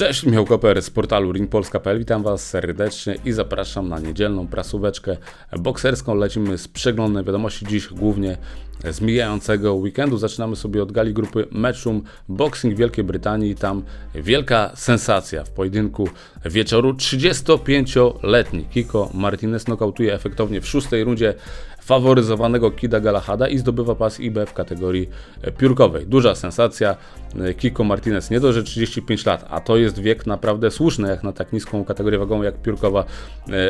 Cześć, Michał Koper z portalu ringpolska.pl. Witam Was serdecznie i zapraszam na niedzielną prasóweczkę bokserską. Lecimy z przeglądem wiadomości dziś głównie z mijającego weekendu. Zaczynamy sobie od gali grupy Matchroom Boxing Wielkiej Brytanii. Tam wielka sensacja w pojedynku wieczoru. 35-letni Kiko Martinez nokautuje efektownie w szóstej rundzie faworyzowanego Kida Galahada i zdobywa pas IB w kategorii piórkowej. Duża sensacja. Kiko Martinez nie dość, że 35 lat, a to jest wiek naprawdę słuszny jak na tak niską kategorię wagową jak piórkowa.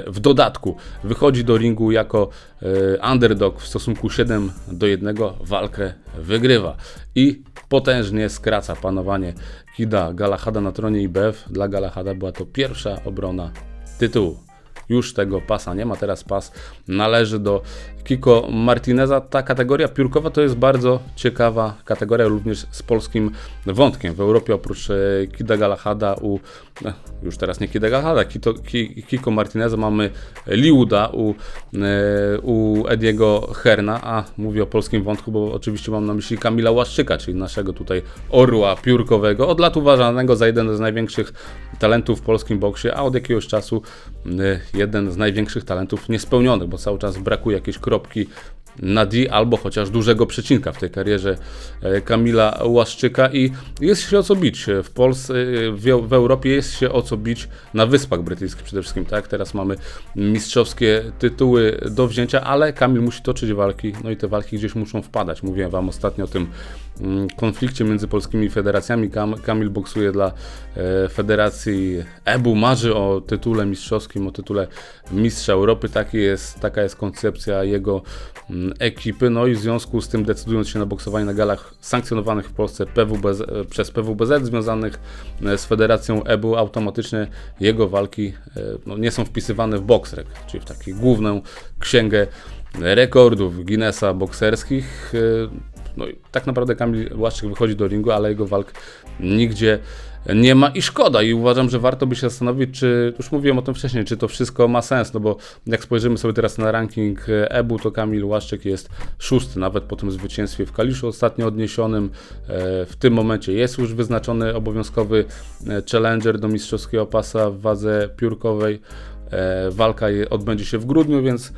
W dodatku wychodzi do ringu jako e, underdog w stosunku 7 do 1, walkę wygrywa i potężnie skraca panowanie Kida Galahada na tronie IBF. Dla Galahada była to pierwsza obrona tytułu już tego pasa nie ma, teraz pas należy do Kiko Martineza. Ta kategoria piórkowa to jest bardzo ciekawa kategoria również z polskim wątkiem. W Europie oprócz e, Kida Galahada u, e, już teraz nie Kida Galahada, Kito, Ki, Kiko Martineza mamy Liuda u, e, u Ediego Herna, a mówię o polskim wątku, bo oczywiście mam na myśli Kamila Łaszczyka, czyli naszego tutaj orła piórkowego, od lat uważanego za jeden z największych talentów w polskim boksie, a od jakiegoś czasu jeden z największych talentów niespełnionych, bo cały czas brakuje jakiejś kropki na D albo chociaż dużego przecinka w tej karierze e, Kamila Łaszczyka i jest się o co bić w Polsce, e, w, Europie jest się o co bić na Wyspach Brytyjskich przede wszystkim, tak? Teraz mamy mistrzowskie tytuły do wzięcia, ale Kamil musi toczyć walki, no i te walki gdzieś muszą wpadać. Mówiłem Wam ostatnio o tym konflikcie między polskimi federacjami. Kam, Kamil boksuje dla e, federacji EBU, marzy o tytule mistrzowskim, o tytule mistrza Europy. Taki jest, taka jest koncepcja jego mm, ekipy. No i w związku z tym decydując się na boksowanie na galach sankcjonowanych w Polsce PWBZ, e, przez PWBZ związanych e, z federacją EBU, automatycznie jego walki e, no, nie są wpisywane w Boxrec, czyli w taką główną księgę rekordów Guinnessa bokserskich. No i tak naprawdę Kamil Łaszczyk wychodzi do ringu, ale jego walk nigdzie nie ma i szkoda. I uważam, że warto by się zastanowić, czy, już mówiłem o tym wcześniej, czy to wszystko ma sens, no bo jak spojrzymy sobie teraz na ranking EBU, to Kamil Łaszczyk jest szósty, nawet po tym zwycięstwie w Kaliszu ostatnio odniesionym. E, w tym momencie jest już wyznaczony obowiązkowy e, challenger do mistrzowskiego pasa w wadze piórkowej. E, walka odbędzie się w grudniu, więc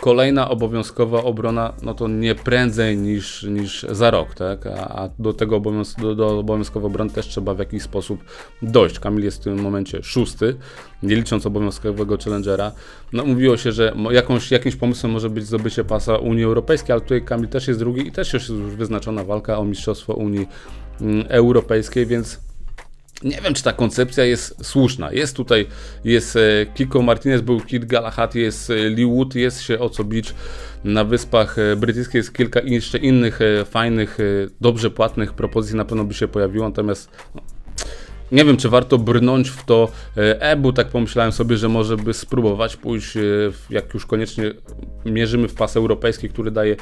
kolejna obowiązkowa obrona, no to nie prędzej niż, niż za rok, tak? A, a do tego obowiąz do, do obowiązkowej obrony też trzeba w jakiś sposób dojść. Kamil jest w tym momencie szósty, nie licząc obowiązkowego challengera. No mówiło się, że jakąś, jakimś pomysłem może być zdobycie pasa Unii Europejskiej, ale tutaj Kamil też jest drugi i też jest już wyznaczona walka o Mistrzostwo Unii mm, Europejskiej, więc nie wiem, czy ta koncepcja jest słuszna. Jest tutaj, jest e, Kiko Martinez, był Kid Galahad, jest e, Lee Wood, jest się o co bić na Wyspach e, Brytyjskich. Jest kilka jeszcze innych fajnych, dobrze płatnych propozycji, na pewno by się pojawiło, natomiast no, nie wiem, czy warto brnąć w to EBU, tak pomyślałem sobie, że może by spróbować pójść, jak już koniecznie mierzymy w pas europejski, który daje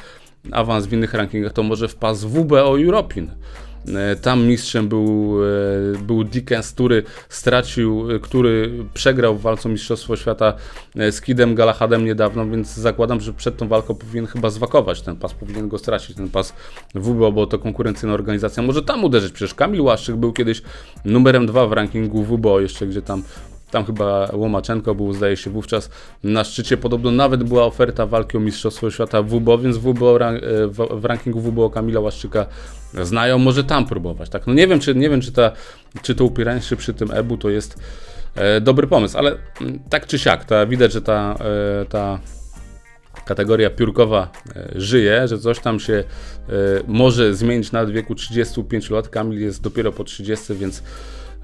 awans w innych rankingach, to może w pas WBO European E, tam mistrzem był, e, był Dickens, który stracił, e, który przegrał w walce Mistrzostwo Świata z Kidem Galahadem niedawno, więc zakładam, że przed tą walką powinien chyba zwakować ten pas, powinien go stracić, ten pas WBO, bo to konkurencyjna organizacja. Może tam uderzyć, przecież Kamil Łaszczyk był kiedyś numerem dwa w rankingu WBO, jeszcze gdzie tam tam chyba Łomaczenko był, zdaje się, wówczas na szczycie. Podobno nawet była oferta walki o Mistrzostwo Świata WBO, więc WBO, e, w rankingu WBO Kamila Łaszczyka znają. Może tam próbować, tak? No nie wiem, czy, nie wiem, czy, ta, czy to upieranie się przy tym EBU to jest e, dobry pomysł, ale mm, tak czy siak, ta, widać, że ta, e, ta kategoria piórkowa żyje, że coś tam się może zmienić w wieku 35 lat. Kamil jest dopiero po 30, więc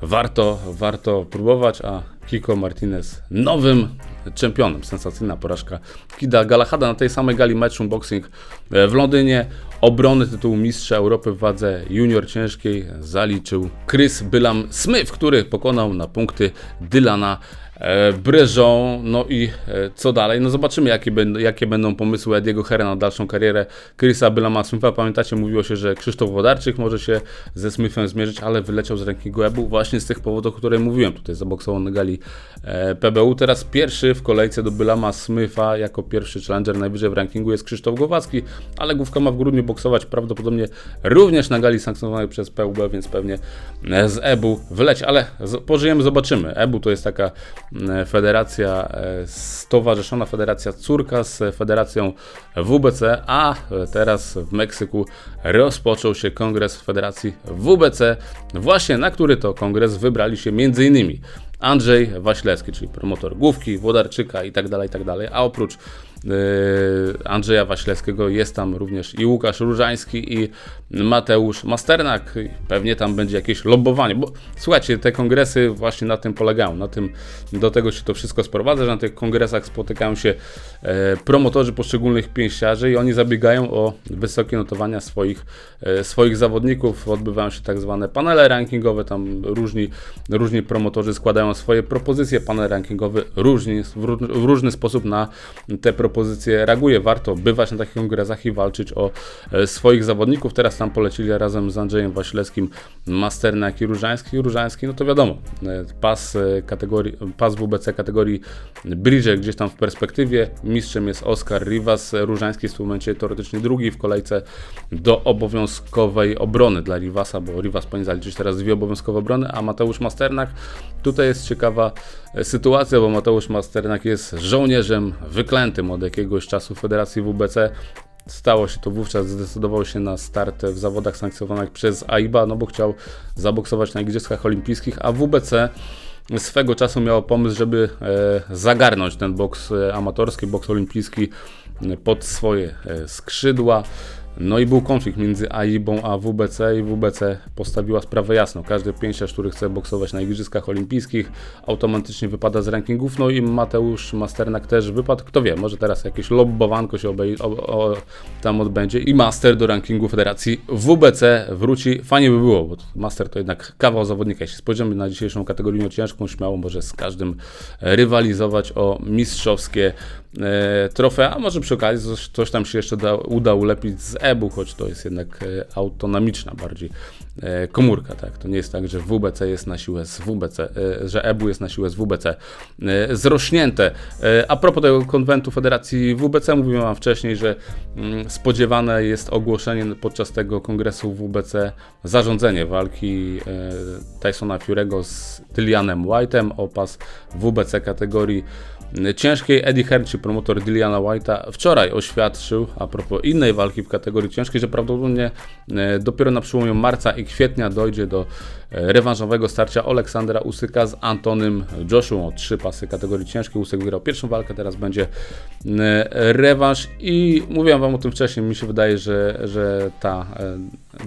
warto, warto próbować, a Kiko Martinez nowym czempionem. Sensacyjna porażka Kida Galahada na tej samej gali Matchroom Boxing e, w Londynie. Obrony tytułu mistrza Europy w wadze junior ciężkiej zaliczył Chris Bylam Smith, który pokonał na punkty Dylana Bryżą, no i e, co dalej? No zobaczymy, jakie, będą, jakie będą pomysły Ediego Hera na dalszą karierę Chrisa Bylama Smitha. Pamiętacie, mówiło się, że Krzysztof Wodarczyk może się ze Smithem zmierzyć, ale wyleciał z rankingu Ebu właśnie z tych powodów, o których mówiłem. Tutaj zaboksował na gali e, PBU. Teraz pierwszy w kolejce do Bylama Smitha jako pierwszy challenger najwyżej w rankingu jest Krzysztof Głowacki, ale Główka ma w grudniu boksować prawdopodobnie również na gali sankcjonowanej przez PUB, więc pewnie e, z EBU wyleci, ale pożyjemy, zobaczymy. EBU to jest taka federacja e, stowarzyszona, federacja córka z federacją WBC, a teraz w Meksyku rozpoczął się kongres Federacji WBC, właśnie na który to kongres wybrali się m.in. Andrzej Waślecki, czyli promotor Główki, Włodarczyka i tak dalej, i tak a oprócz Andrzeja Waśleckiego jest tam również i Łukasz Różański i Mateusz Masternak. Pewnie tam będzie jakieś lobbowanie, bo słuchajcie, te kongresy właśnie na tym polegają, na tym, do tego się to wszystko sprowadza, że na tych kongresach spotykają się e, promotorzy poszczególnych pięściarzy i oni zabiegają o wysokie notowania swoich, e, swoich zawodników, odbywają się tak zwane panele rankingowe, tam różni, różni promotorzy składają swoje propozycje, panel rankingowy różni, w, ró- w różny sposób na te propozycje reaguje. Warto bywać na takich kongresach i walczyć o e, swoich zawodników. Teraz tam polecili razem z Andrzejem Waślewskim Masternak i Różański. Różański, no to wiadomo, e, pas e, kategorii, pas WBC kategorii Bridge gdzieś tam w perspektywie. Mistrzem jest Oskar Rivas. Różański jest w tym momencie teoretycznie drugi w kolejce do obowiązkowej obrony dla Rivasa, bo Rivas powinien zaliczyć teraz dwie obowiązkowe obrony, a Mateusz Masternak tutaj jest ciekawa sytuacja, bo Mateusz Masternak jest żołnierzem wyklętym od jakiegoś czasu Federacji WBC. Stało się to wówczas, zdecydował się na start w zawodach sankcjonowanych przez AIBA, no bo chciał zaboksować na Igrzyskach Olimpijskich, a WBC swego czasu miało pomysł, żeby e, zagarnąć ten boks e, amatorski, boks olimpijski e, pod swoje skrzydła. No i był konflikt między AIBą a WBC i WBC postawiła sprawę jasno. Każdy pięściarz, który chce boksować na Igrzyskach Olimpijskich automatycznie wypada z rankingów, no i Mateusz Masternak też wypadł. Kto wie, może teraz jakieś lobbowanko się obej- o, o, tam odbędzie i Master do rankingu Federacji WBC wróci. Fajnie by było, bo Master to jednak kawał zawodnika. Jeśli spojrzymy na dzisiejszą kategorię ciężką, śmiało może z każdym rywalizować o mistrzowskie trofea, a może przy okazji coś, tam się jeszcze da, uda ulepić z EBU, choć to jest jednak e, autonomiczna bardziej e, komórka, tak? To nie jest tak, że WBC jest na siłę z WBC, e, że EBU jest na siłę z WBC e, zrośnięte. E, a propos tego konwentu Federacji WBC, mówiłem wam wcześniej, że mm, spodziewane jest ogłoszenie podczas tego kongresu WBC zarządzenie walki e, Tysona Fury'ego z Dillianem White'em o pas WBC kategorii ciężkiej. Eddie Hearn, czy promotor Dilliana White'a, wczoraj oświadczył, a propos innej walki w kategorii ciężkiej, że prawdopodobnie e, dopiero na przełomie marca i kwietnia dojdzie do rewanżowego starcia Aleksandra Usyka z Antonym Joshua trzy pasy kategorii ciężkiej. Usyk wygrał pierwszą walkę, teraz będzie e, rewanż i mówiłem Wam o tym wcześniej, mi się wydaje, że, że ta e,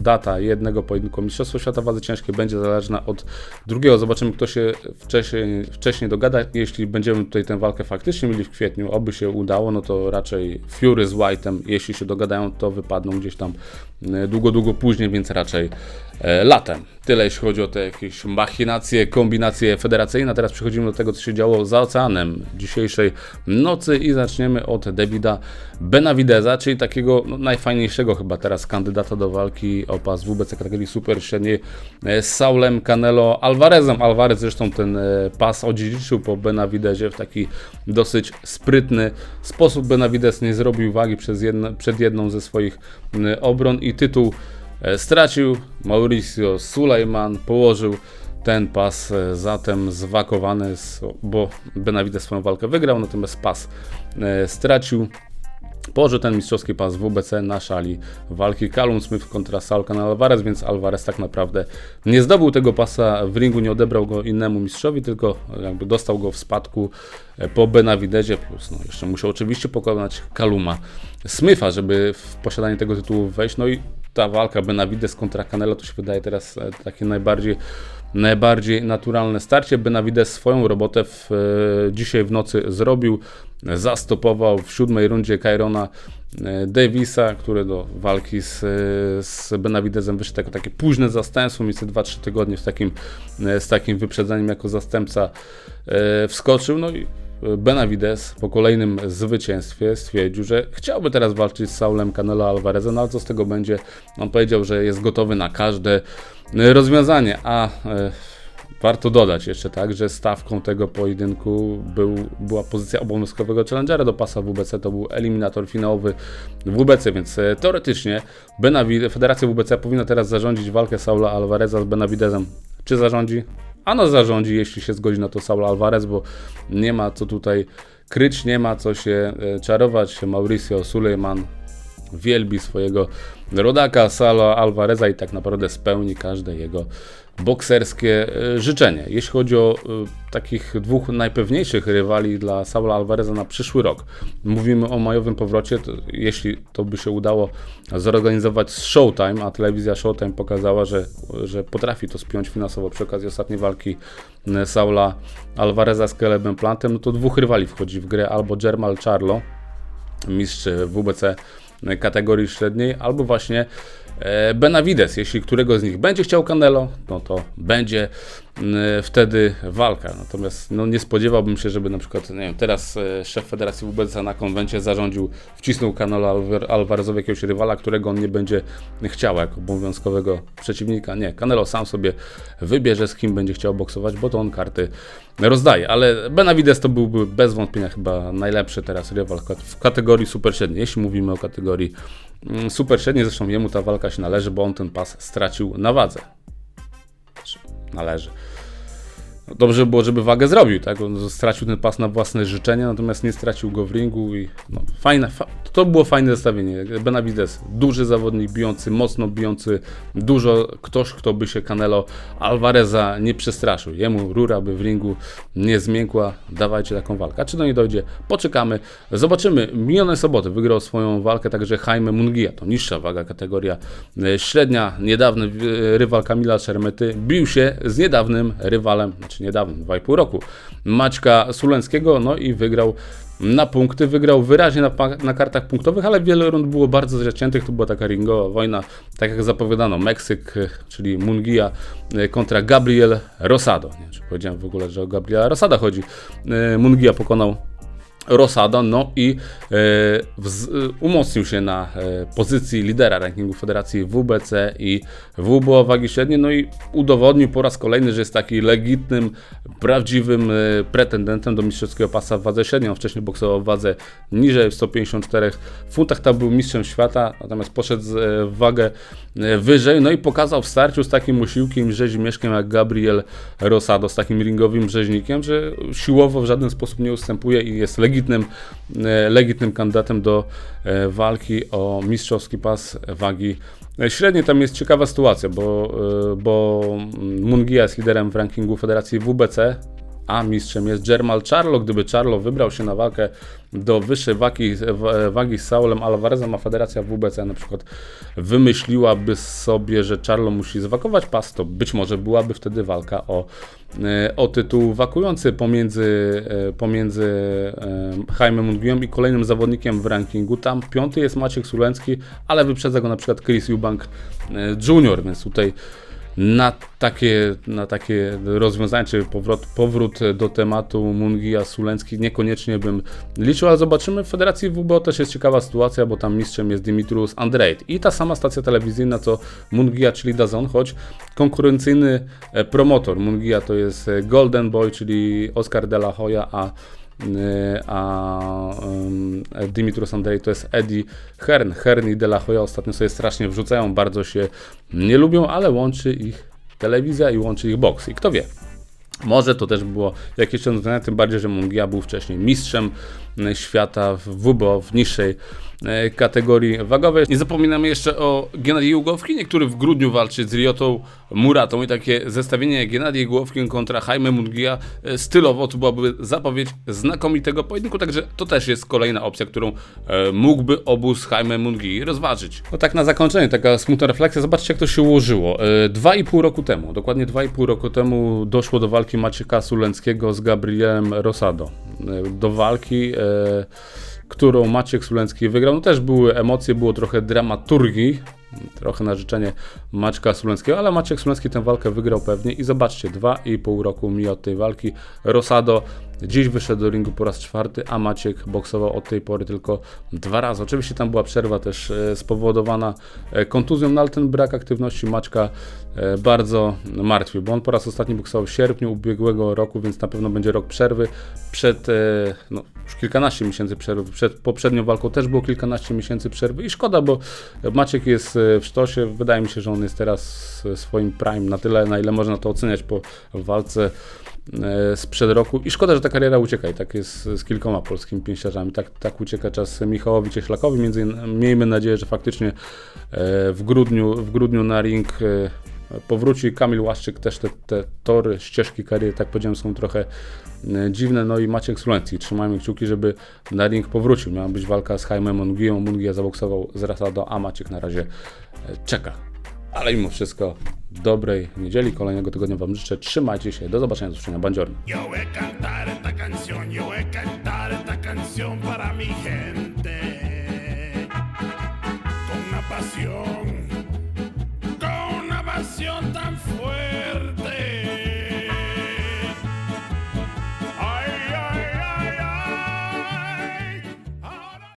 data jednego pojedynku Mistrzostwa Świata Wadze Ciężkiej będzie zależna od drugiego. Zobaczymy, kto się wcześniej, wcześniej dogada. Jeśli będziemy tutaj tę walkę faktycznie mieli w kwietniu, oby się udało, no to raczej Fury z White'em, jeśli się dogadają, to wypadną gdzieś tam e, długo, długo później, więc raczej e, latem. Tyle jeśli chodzi o te jakieś machinacje, kombinacje federacyjne. Teraz przechodzimy do tego, co się działo za oceanem dzisiejszej nocy i zaczniemy od Davida Benavideza, czyli takiego no, najfajniejszego chyba teraz kandydata do walki o pas WBC kategorii super średniej z Saulem Canelo Alvarezem. Alvarez zresztą ten e, pas odziedziczył po Benavidezie w taki dosyć sprytny sposób. Benavidez nie zrobił wagi przed jedną ze swoich obron i tytuł stracił. Mauricio Sulejman położył ten pas e, zatem zwakowany, bo Benavidez swoją walkę wygrał, natomiast pas e, stracił. Położył ten mistrzowski pas WBC na szali walki Callum Smith kontra Saul Canelo Alvarez, więc Alvarez tak naprawdę nie zdobył tego pasa w ringu, nie odebrał go innemu mistrzowi, tylko jakby dostał go w spadku e, po Benavidezie, plus no jeszcze musiał oczywiście pokonać Kaluma Smitha, żeby w posiadanie tego tytułu wejść, no i ta walka Benavidez kontra Canelo to się wydaje teraz e, takie najbardziej najbardziej naturalne starcie. Benavides swoją robotę w, e, dzisiaj w nocy zrobił. Zastopował w siódmej rundzie Kairona e, Davisa, który do walki z, z Benavidezem wyszedł jako takie późne zastępstwo, mniej więcej 2-3 tygodnie z takim, z takim wyprzedzeniem jako zastępca wskoczył. No i Benavides po kolejnym zwycięstwie stwierdził, że chciałby teraz walczyć z Saulem Canelo Alvarezem, no ale co z tego będzie? On powiedział, że jest gotowy na każde e, rozwiązanie, a e, warto dodać jeszcze tak, że stawką tego pojedynku był, była pozycja obowiązkowego challengera do pasa WBC, to był eliminator finałowy WBC, więc e, teoretycznie Benavid- Federacja WBC powinna teraz zarządzić walkę Saula Alvareza z Benavidezem. Czy zarządzi? Ano zarządzi, jeśli się zgodzi na to Saul Alvarez, bo nie ma co tutaj kryć, nie ma co się e, czarować. Mauricio Suleiman wielbi swojego rodaka Sala Alvareza i tak naprawdę spełni każde jego bokserskie e, życzenie. Jeśli chodzi o e, takich dwóch najpewniejszych rywali dla Saula Alvareza na przyszły rok, mówimy o majowym powrocie, to jeśli to by się udało zorganizować z Showtime, a telewizja Showtime pokazała, że, że potrafi to spiąć finansowo przy okazji ostatniej walki e, Saula Alvareza z Calebem Plantem, no to dwóch rywali wchodzi w grę, albo Jermal Charlo, mistrz WBC kategorii średniej, albo właśnie Benavides. Jeśli którego z nich będzie chciał Canelo, no to będzie mm, wtedy walka. Natomiast no, nie spodziewałbym się, żeby na przykład, nie wiem, teraz e, szef Federacji WBC na konwencie zarządził, wcisnął Canelo Alvar- Alvarezowi jakiegoś rywala, którego on nie będzie chciał jako obowiązkowego przeciwnika. Nie, Canelo sam sobie wybierze, z kim będzie chciał boksować, bo to on karty rozdaje. Ale Benavides to byłby bez wątpienia chyba najlepszy teraz rywal w kategorii super średniej, jeśli mówimy o kategorii super średniej. Zresztą jemu ta walka się należy, bo on ten pas stracił na wadze. Znaczy, Należy. Dobrze by było, żeby wagę zrobił, tak? On stracił ten pas na własne życzenie, natomiast nie stracił go w ringu i no, fajne, fa to było fajne zestawienie. Benavides, duży zawodnik, bijący, mocno bijący, dużo, ktoś, kto by się Canelo Alvareza nie przestraszył. Jemu rura by w ringu nie zmiękła, dawajcie taką walkę. A czy do niej dojdzie? Poczekamy, zobaczymy. Minione soboty wygrał swoją walkę także Jaime Mungia, to niższa waga, kategoria e, średnia. Niedawny e, rywal Kamila Czermety bił się z niedawnym rywalem, znaczy niedawnym, 2,5 roku, Maćka Sulenckiego, no i wygrał na punkty, wygrał wyraźnie na, na kartach punktowych, ale wiele rund było bardzo zaciętych, to była taka ringowa wojna, tak jak zapowiadano, Meksyk, e, czyli Mungia e, kontra Gabriel Rosado. Nie wiem, czy powiedziałem w ogóle, że o Gabriela Rosada chodzi. E, Mungia pokonał Rosada, no i e, e, umocnił się na e, pozycji lidera rankingu Federacji WBC i WBO wagi średniej, no i udowodnił po raz kolejny, że jest taki legitnym, prawdziwym pretendentem do mistrzowskiego pasa w wadze średniej. On wcześniej boksował w wadze niżej, w 154 funtach, tam był mistrzem świata, natomiast poszedł w wagę wyżej, no i pokazał w starciu z takim usiłkiem i rzezimieszkiem jak Gabriel Rosado, z takim ringowym rzeźnikiem, że siłowo w żaden sposób nie ustępuje i jest legitnym, e, legitnym kandydatem do e, walki o mistrzowski pas wagi średniej. Tam jest ciekawa sytuacja, bo, e, bo Mungia jest liderem w rankingu Federacji WBC, a mistrzem jest Jermal Charlo. Gdyby Charlo wybrał się na walkę do wyższej wagi, wagi z Saulem Alvarezem, a Federacja WBC na przykład wymyśliłaby sobie, że Charlo musi zwakować pas, to być może byłaby wtedy walka o, e, o tytuł wakujący pomiędzy, e, pomiędzy e, Jaime Mungią i kolejnym zawodnikiem w rankingu. Tam piąty jest Maciek Sulencki, ale wyprzedza go na przykład Chris Eubank e, Jr., więc tutaj na takie, na takie rozwiązanie, czy powrót, powrót do tematu Mungia Sulencki niekoniecznie bym liczył, ale zobaczymy. W Federacji WBO też jest ciekawa sytuacja, bo tam mistrzem jest Dimitrius Andreit i ta sama stacja telewizyjna co Mungia, czyli DAZN, choć konkurencyjny e, promotor Mungia to jest e, Golden Boy, czyli Oscar de la Hoya, a a um, Dimitrios Andrei to jest Eddie Hearn. Hearn i De La Hoya ostatnio sobie strasznie wrzucają, bardzo się nie lubią, ale łączy ich telewizja i łączy ich boks. I kto wie, może to też było jakieś rozwiązanie, tym bardziej, że Mungia był wcześniej mistrzem e, świata w WBO, w niższej e, kategorii wagowej. Nie zapominamy jeszcze o Gennadiu Głowkinie, który w grudniu walczy z Riotą Muratą i takie zestawienie Gennadii Głowkin kontra Jaime Mungia e, stylowo to byłaby zapowiedź znakomitego pojedynku, także to też jest kolejna opcja, którą e, mógłby obóz Jaime Mungi rozważyć. No tak na zakończenie, taka smutna refleksja, zobaczcie jak to się ułożyło. E, Dwa i pół roku temu, dokładnie dwa i pół roku temu doszło do walki Macieka Sulenckiego z Gabrielem Rosado. E, Do walki e, którą Maciek Sulencki wygrał. No też były emocje, było trochę dramaturgii, trochę na życzenie Maćka Sulenckiego, ale Maciek Sulencki tę walkę wygrał pewnie i zobaczcie, dwa i pół roku mija od tej walki. Rosado dziś wyszedł do ringu po raz czwarty, a Maciek boksował od tej pory tylko dwa razy. Oczywiście tam była przerwa też e, spowodowana e, kontuzją, no ale ten brak aktywności Maćka e, bardzo martwił, bo on po raz ostatni boksował w sierpniu ubiegłego roku, więc na pewno będzie rok przerwy. Przed, no, już kilkanaście miesięcy przerwy, przed poprzednią walką też było kilkanaście miesięcy przerwy i szkoda, bo Maciek jest w sztosie. Wydaje mi się, że on jest teraz swoim prime na tyle, na ile można to oceniać po walce sprzed roku. I szkoda, że ta kariera ucieka. I tak jest z kilkoma polskimi pięściarzami. Tak, tak ucieka czas Michałowi Cieślakowi. Między, in- miejmy nadzieję, że faktycznie e, w grudniu, w grudniu na ring e, powróci. Kamil Łaszczyk też te, te tory, ścieżki kariery, tak powiedziałem, są trochę e, dziwne. No i Maciek Sulencki. Trzymajmy kciuki, żeby na ring powrócił. Miała być walka z Jaime Mungią. Mungia zaboksował z Rasado, a Maciek na razie e, czeka. Ale mimo wszystko dobrej niedzieli, kolejnego tygodnia Wam życzę. Trzymajcie się. Do zobaczenia, do usłyszenia. Pasión, con una pasión tan fuerte.